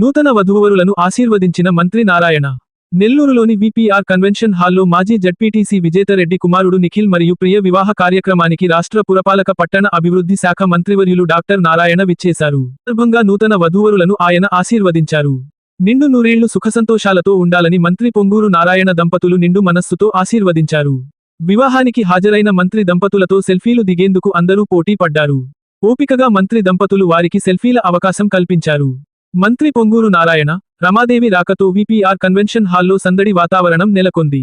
నూతన వధూవరులను ఆశీర్వదించిన మంత్రి నారాయణ. నెల్లూరులోని విపిఆర్ కన్వెన్షన్ హాల్లో మాజీ జడ్పీటీసీ విజేతరెడ్డి కుమారుడు నిఖిల్ మరియు ప్రియ వివాహ కార్యక్రమానికి రాష్ట్ర పురపాలక పట్టణ అభివృద్ధి శాఖ మంత్రివర్యులు డాక్టర్ నారాయణ విచ్చేశారు. సందర్భంగా నూతన వధూవరులను ఆయన ఆశీర్వదించారు. నిండు నూరేళ్ళు సుఖసంతోషాలతో ఉండాలని మంత్రి పొంగూరు నారాయణ దంపతులు నిండు మనస్సుతో ఆశీర్వదించారు. వివాహానికి హాజరైన మంత్రి దంపతులతో సెల్ఫీలు దిగేందుకు అందరూ పోటీ పడ్డారు. ఓపికగా మంత్రి దంపతులు వారికి సెల్ఫీల అవకాశం కల్పించారు. మంత్రి పొంగూరు నారాయణ రమాదేవి రాకతో విపిఆర్ కన్వెన్షన్ హాల్లో సందడి వాతావరణం నెలకొంది.